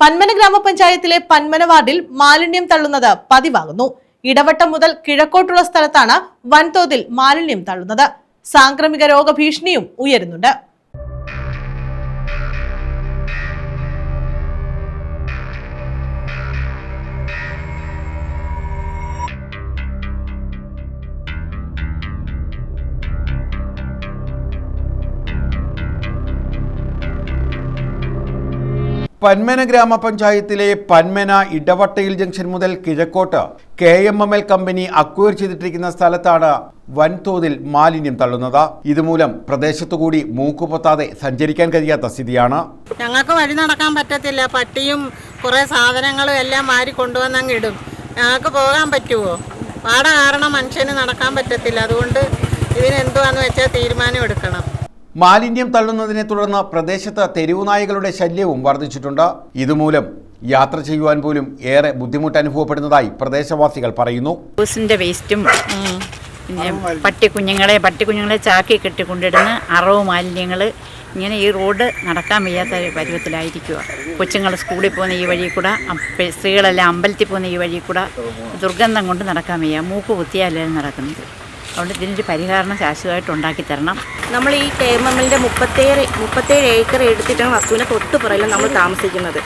പന്മന ഗ്രാമപഞ്ചായത്തിലെ പന്മന വാർഡിൽ മാലിന്യം തള്ളുന്നത് പതിവാകുന്നു. ഇടവട്ടം മുതൽ കിഴക്കോട്ടുള്ള സ്ഥലത്താണ് വൻതോതിൽ മാലിന്യം തള്ളുന്നത്. സാംക്രമിക രോഗഭീഷണിയും ഉയരുന്നുണ്ട്. പന്മന ഗ്രാമപഞ്ചായത്തിലെ പന്മന ഇടവട്ടയിൽ ജംഗ്ഷൻ മുതൽ കിഴക്കോട്ട് K M M L company acquire ചെയ്തിട്ടിരിക്കുന്ന സ്ഥലത്താണ് വൻതോതിൽ മാലിന്യം തള്ളുന്നത്. ഇതുമൂലം പ്രദേശത്തുകൂടി മൂക്കുപൊത്താതെ സഞ്ചരിക്കാൻ കഴിയാത്ത സ്ഥിതിയാണ്. ഞങ്ങൾക്ക് വഴി നടക്കാൻ പറ്റത്തില്ല. പട്ടിയും കുറേ സാധനങ്ങളും എല്ലാം മാറി കൊണ്ടുവന്നങ്ങ് ഇടും. ഞങ്ങൾക്ക് പോകാൻ പറ്റുമോ പാട കാരണം മനുഷ്യന് നടക്കാൻ പറ്റത്തില്ല. അതുകൊണ്ട് ഇതിനെന്തുവാന്ന് വെച്ചാൽ തീരുമാനം എടുക്കണം. മാലിന്യം തള്ളുന്നതിനെ തുടർന്ന് പ്രദേശത്ത് തെരുവുനായകളുടെ ശല്യവും വർദ്ധിച്ചിട്ടുണ്ട്. ഇതുമൂലം യാത്ര ചെയ്യുവാൻ പോലും ഏറെ ബുദ്ധിമുട്ട് അനുഭവപ്പെടുന്നതായി പ്രദേശവാസികൾ പറയുന്നു. വേസ്റ്റും പിന്നെ പട്ടിക്കുഞ്ഞുങ്ങളെ പട്ടിക്കുഞ്ഞുങ്ങളെ ചാക്കി കെട്ടിക്കൊണ്ടിടുന്ന അറവ് മാലിന്യങ്ങൾ ഇങ്ങനെ ഈ റോഡ് നടക്കാൻ വയ്യാത്ത പരുവത്തിലായിരിക്കുക കൊച്ചുങ്ങൾ സ്കൂളിൽ പോകുന്ന ഈ വഴി കൂടെ സ്ത്രീകളെല്ലാം അമ്പലത്തിൽ പോകുന്ന ഈ വഴി കൂടെ ദുർഗന്ധം കൊണ്ട് നടക്കാൻ വയ്യ. മൂക്ക് കുത്തിയാലും നടക്കുന്നത്. അതുകൊണ്ട് ഇതിനൊരു പരിഹാരം ശാശ്വതമായിട്ട് ഉണ്ടാക്കി തരണം. നമ്മൾ ഈ എമ്മിന്റെ മുപ്പത്തേഴ് മുപ്പത്തേഴ് ഏക്കർ എടുത്തിട്ടാണ് വസ്തുവിന്റെ തൊട്ട് പുറകിൽ നമ്മൾ താമസിക്കുന്നത്.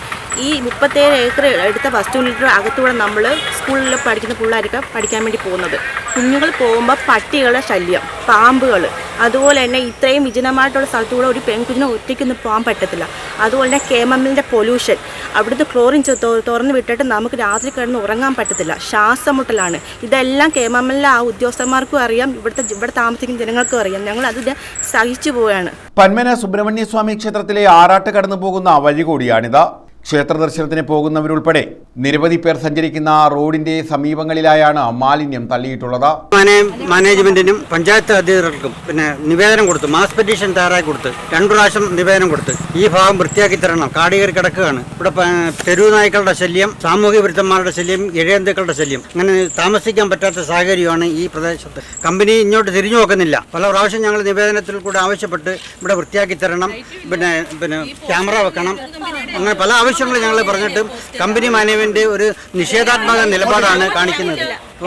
ഈ മുപ്പത്തേഴ് ഏക്കർ എടുത്ത വസ്തുവിന്റെ അകത്തൂടെ നമ്മൾ സ്കൂളിൽ പഠിക്കുന്ന പിള്ളേരൊക്കെ പഠിക്കാൻ വേണ്ടി പോകുന്നത്. കുഞ്ഞുങ്ങൾ പോകുമ്പോൾ പട്ടികളുടെ ശല്യം പാമ്പുകൾ അതുപോലെ തന്നെ ഇത്രയും വിജനമായിട്ടുള്ള സ്ഥലത്തൂടെ ഒരു പെൺകുഞ്ഞിനെ ഒറ്റയ്ക്കൊന്നും പോകാൻ പറ്റത്തില്ല. അതുപോലെ തന്നെ കേമമിലിന്റെ പൊല്യൂഷൻ. അവിടുത്തെ ക്ലോറിൻ തുറന്ന് വിട്ടിട്ട് നമുക്ക് രാത്രി കിടന്ന് ഉറങ്ങാൻ പറ്റത്തില്ല. ശ്വാസം മുട്ടലാണ് ഇതെല്ലാം കേമമ്മലിലെ ആ ഉദ്യോഗസ്ഥന്മാർക്കും അറിയാം. ഇവിടുത്തെ ഇവിടെ താമസിക്കുന്ന ജനങ്ങൾക്കും അറിയാം. ഞങ്ങൾ അതിനെ സഹിച്ചു പോവുകയാണ്. പന്മന സുബ്രഹ്മണ്യ സ്വാമി ക്ഷേത്രത്തിലെ ആറാട്ട് കടന്നു പോകുന്ന വഴി കൂടിയാണിത്. ക്ഷേത്ര ദർശനത്തിന് പോകുന്നവരുൾപ്പെടെ നിരവധി പേർ സഞ്ചരിക്കുന്ന റോഡിന്റെ സമീപങ്ങളിലായാണ് മാലിന്യം തള്ളിയിട്ടുള്ളത്. മാനേജ്മെന്റിനും പഞ്ചായത്ത് അധികൃതർക്കും പിന്നെ നിവേദനം കൊടുത്തു. മാസ് പെറ്റീഷൻ തയ്യാറാക്കി കൊടുത്ത്. രണ്ടു പ്രാവശ്യം നിവേദനം കൊടുത്ത്. ഈ ഭാഗം വൃത്തിയാക്കി തരണം. കാടികർ കിടക്കുകയാണ്. ഇവിടെ തെരുവു നായ്ക്കളുടെ ശല്യം സാമൂഹ്യ വിരുദ്ധന്മാരുടെ ശല്യം ഇഴയന്തുക്കളുടെ ശല്യം. അങ്ങനെ താമസിക്കാൻ പറ്റാത്ത സാഹചര്യമാണ് ഈ പ്രദേശത്ത്. കമ്പനി ഇങ്ങോട്ട് തിരിഞ്ഞു നോക്കുന്നില്ല. പല പ്രാവശ്യം ഞങ്ങൾ നിവേദനത്തിൽ കൂടെ ആവശ്യപ്പെട്ട് ഇവിടെ വൃത്തിയാക്കി തരണം. പിന്നെ പിന്നെ ക്യാമറ വെക്കണം. അങ്ങനെ പല ആവശ്യങ്ങൾ ഞങ്ങൾ പറഞ്ഞിട്ടും കമ്പനി മാനേജ്മെന്റ് ഒരു നിഷേധാത്മക നിലപാടാണ് കാണിക്കുന്നത്.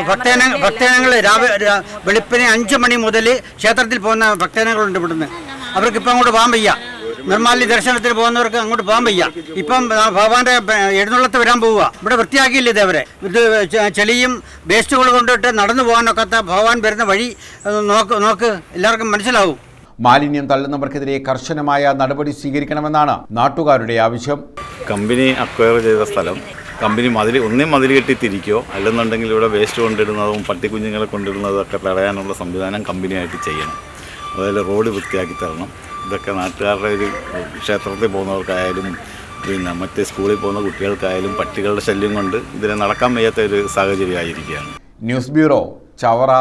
ഭക്തജന ഭക്തജനങ്ങൾ രാവിലെ വെളുപ്പിന് അഞ്ച് മണി മുതൽ ക്ഷേത്രത്തിൽ പോകുന്ന ഭക്തജനങ്ങളുണ്ട് ഇവിടുന്ന്. അവർക്ക് ഇപ്പം അങ്ങോട്ട് പോകാൻ വയ്യ. നിർമാലി ദർശനത്തിന് പോകുന്നവർക്ക് അങ്ങോട്ട് പോകാൻ വയ്യ. ഇപ്പം ഭഗവാന്റെ എഴുന്നള്ളത്ത് വരാൻ പോവുക. ഇവിടെ വൃത്തിയാക്കിയില്ല ഇതേവരെ ഇത് ചെളിയും വേസ്റ്റുകൾ കൊണ്ടിട്ട് നടന്നു പോകാനൊക്കാത്ത ഭഗവാൻ വരുന്ന വഴി നോക്ക് നോക്ക്. എല്ലാവർക്കും മനസ്സിലാവും. മാലിന്യം തള്ളുന്നവർക്കെതിരെ കർശനമായ നടപടി സ്വീകരിക്കണമെന്നാണ് നാട്ടുകാരുടെ ആവശ്യം. കമ്പനി അക്വയർ ചെയ്ത സ്ഥലം. കമ്പനി മതിൽ ഒന്നേ മതിൽ കെട്ടി തിരിക്കുകയോ അല്ലെന്നുണ്ടെങ്കിൽ ഇവിടെ വേസ്റ്റ് കൊണ്ടിടുന്നതും പട്ടിക്കുഞ്ഞുങ്ങളെ കൊണ്ടിടുന്നതും ഒക്കെ തടയാനുള്ള സംവിധാനം കമ്പനിയായിട്ട് ചെയ്യണം. അതുപോലെ റോഡ് വൃത്തിയാക്കി തരണം. ഇതൊക്കെ നാട്ടുകാരുടെ ഒരു ക്ഷേത്രത്തിൽ പോകുന്നവർക്കായാലും പിന്നെ മറ്റ് സ്കൂളിൽ പോകുന്ന കുട്ടികൾക്കായാലും പട്ടികളുടെ ശല്യം കൊണ്ട് ഇതിനെ നടക്കാൻ വയ്യാത്ത ഒരു സാഹചര്യമായിരിക്കുകയാണ് ന്യൂസ് ബ്യൂറോ ചവറ